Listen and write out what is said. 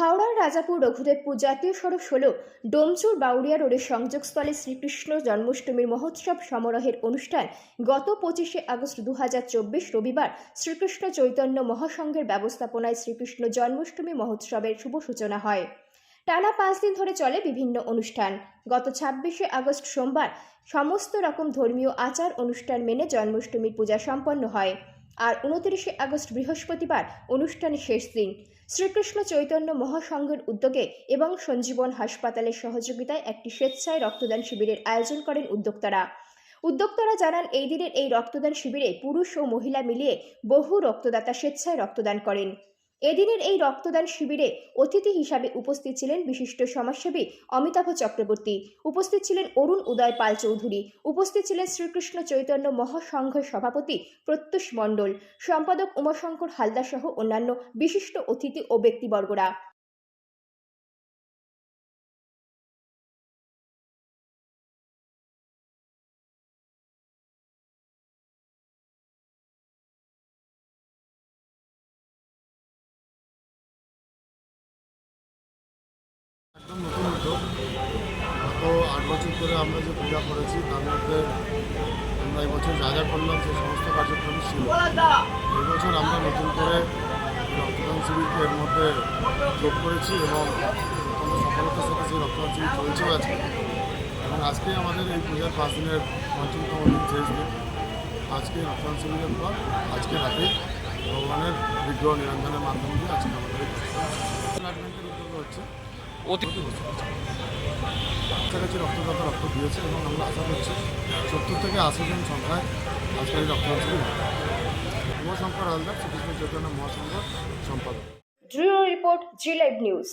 হাওড়ার রাজাপুর, রঘুদেবপুর জাতীয় সড়ক ষোলো ডোমচুর বাউরিয়া রোডের সংযোগস্থলে শ্রীকৃষ্ণ জন্মাষ্টমীর মহোৎসব সমারোহের অনুষ্ঠান গত পঁচিশে আগস্ট দু হাজার চব্বিশ রবিবার শ্রীকৃষ্ণ চৈতন্য মহাসংঘের ব্যবস্থাপনায় শ্রীকৃষ্ণ জন্মাষ্টমী মহোৎসবের শুভ সূচনা হয়। টানা পাঁচ দিন ধরে চলে বিভিন্ন অনুষ্ঠান। গত ছাব্বিশে আগস্ট সোমবার সমস্ত রকম ধর্মীয় আচার অনুষ্ঠান মেনে জন্মাষ্টমীর পূজা সম্পন্ন হয়। আর উনত্রিশে আগস্ট বৃহস্পতিবার অনুষ্ঠানের শেষ দিন। শ্রীকৃষ্ণ চৈতন্য মহাসংঘের উদ্যোগে এবং সঞ্জীবন হাসপাতালের সহযোগিতায় একটি স্বেচ্ছায় রক্তদান শিবিরের আয়োজন করেন উদ্যোক্তারা। উদ্যোক্তারা জানান, এই দিনের এই রক্তদান শিবিরে পুরুষ ও মহিলা মিলিয়ে বহু রক্তদাতা স্বেচ্ছায় রক্তদান করেন। এদিনের এই রক্তদান শিবিরে অতিথি হিসাবে উপস্থিত ছিলেন বিশিষ্ট সমাজসেবী অমিতাভ চক্রবর্তী, উপস্থিত ছিলেন অরুণ উদয় পাল চৌধুরী, উপস্থিত ছিলেন শ্রীকৃষ্ণ চৈতন্য মহাসংঘের সভাপতি প্রত্যুষ মণ্ডল, সম্পাদক উমাশঙ্কর হালদার সহ অন্যান্য বিশিষ্ট অতিথি ও ব্যক্তিবর্গরা। একদম নতুন গত আট বছর ধরে আমরা যে পূজা করেছি, তার মধ্যে আমরা এবছর যা যা করলাম সেই সমস্ত কার্যক্রম ছিল। এবছর আমরা নতুন করে রক্তদান শিবিরকে এর মধ্যে যোগ করেছি এবং অত্যন্ত সফলতার সাথে সেই রক্তদান শিবির চলছেও আছে এবং আজকে আমাদের এই পূজার পাঁচ দিনের পঞ্চমতম দিন, শেষ দিন। আজকে রক্তদান শিবিরের পর আজকে রাতে ভগবানের বিগ্রহ নিরঞ্জনের মাধ্যমে আজকে আমাদের ডিপার্টমেন্টের উদ্যোগ হচ্ছে অতি কাছাকাছি রক্তদাতা রক্ত দিয়েছে এবং আমরা আশা করছি সত্তর থেকে আশি জন সংখ্যায় আজকের রক্তদান শিবির হবে। উমাশঙ্কর হালদার শ্রীকৃষ্ণ চৈতন্য মহাসংঘ সম্পাদক। ড্রিও রিপোর্ট জি লাইভ নিউজ।